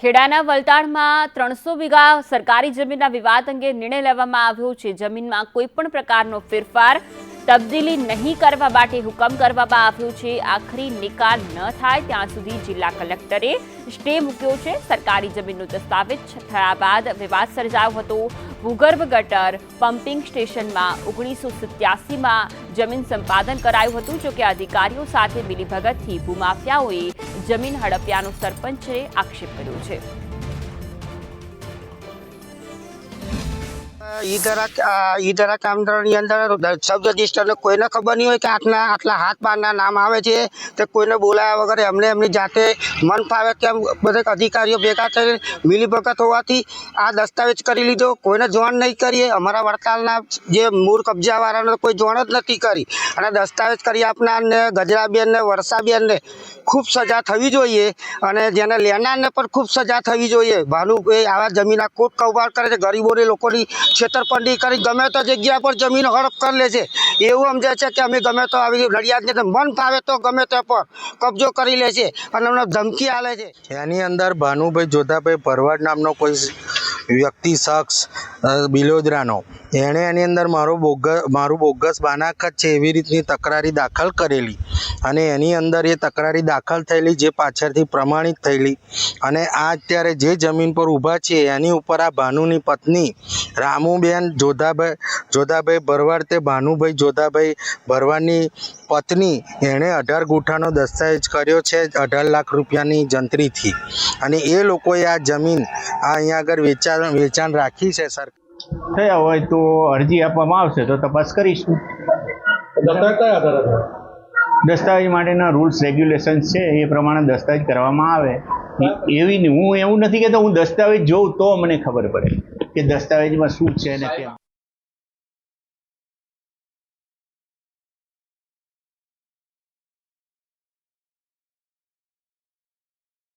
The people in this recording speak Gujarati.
ખેડાના વલતાડમાં ત્રણસો વીઘા સરકારી જમીનના વિવાદ અંગે નિર્ણય લેવામાં આવ્યો છે. જમીનમાં કોઈ પણ પ્રકારનો ફેરફાર તબદીલી નહીં કરવા માટે હુકમ કરવામાં આવ્યો છે. આખરી નિકાલ ન થાય ત્યાં સુધી જિલ્લા કલેક્ટરે સ્ટે મૂક્યો છે. સરકારી જમીનનો દસ્તાવેજ થયા બાદ વિવાદ સર્જાયો હતો. ભૂગર્ભ ગટર પમ્પિંગ સ્ટેશનમાં ઓગણીસો સિત્યાસીમાં જમીન સંપાદન કરાયું હતું, જોકે અધિકારીઓ સાથે મિલીભગતથી ભૂમાફિયાઓએ જમીન હડપ્યાનો સરપંચે આક્ષેપ કર્યો છે. ઈદરા આ કામદારની અંદર સબ રજિસ્ટરને કોઈને ખબર નહીં હોય કે આટલા આટલા હાથ બારના નામ આવે છે તે કોઈને બોલાયા વગર એમને એમની જાતે મન ફાવે તેમ બધા અધિકારીઓ ભેગા થઈ મિલીભગત હોવાથી આ દસ્તાવેજ કરી લીધો. કોઈને જોણ નહીં કરીએ. અમારા વડતાલના જે મૂળ કબજાવાળાને કોઈ જોણ જ નથી કરી. અને દસ્તાવેજ કરી આપનારને, ગજરાબેનને, વર્ષાબેનને ખૂબ સજા થવી જોઈએ અને જેને લેનારને પણ ખૂબ સજા થવી જોઈએ. ભાનુભાઈ આવા જમીનના કોટ કૌભાંડ કરે છે. ગરીબોની લોકોની છેતરપિંડી કરી, ગમે તો જગ્યા પર જમીન હડપ કરી લે છે. એવું સમજે છે કે અમે ગમે તો આવી નડિયાદને મન ફાવે તો ગમે તે પર કબજો કરી લે છે અને અમને ધમકી આલે છે. એની અંદર ભાનુભાઈ જોધાભાઈ ભરવાડ નામનો કોઈ વ્યક્તિ શખ્સ બિલોદરાનો. એણે એની અંદર મારો બોગસ, મારું બોગસ બાનાખત છે એવી રીતની તકરારી દાખલ કરેલી. અને એની અંદર એ તકરારી દાખલ થયેલી, જે પાછળથી પ્રમાણિત થયેલી. અને આ અત્યારે જે જમીન પર ઊભા છે એની ઉપર આ ભાનુની પત્ની, રામુબેન જોધાભાઈ જોધાભાઈ ભરવાડ તે ભાનુભાઈ જોધાભાઈ ભરવાડની પત્ની એણે અઢાર ગુઠાનો દસ્તાવેજ કર્યો છે અઢાર લાખ રૂપિયાની જંત્રીથી. અને એ લોકોએ આ જમીન આ અહીંયા આગળ વેચાણ વેચાણ રાખી છે સર. થયા હોય તો અરજી આપવામાં આવશે તો તપાસ કરીશું. દસ્તાવેજ માટેના રૂલ્સ રેગ્યુલેશન્સ છે એ પ્રમાણે દસ્તાવેજ કરવામાં આવે. એવી નહીં હું એવું નથી કહેતો હું દસ્તાવેજ જોઉં તો મને ખબર પડે કે દસ્તાવેજમાં શું છે ને કેમ.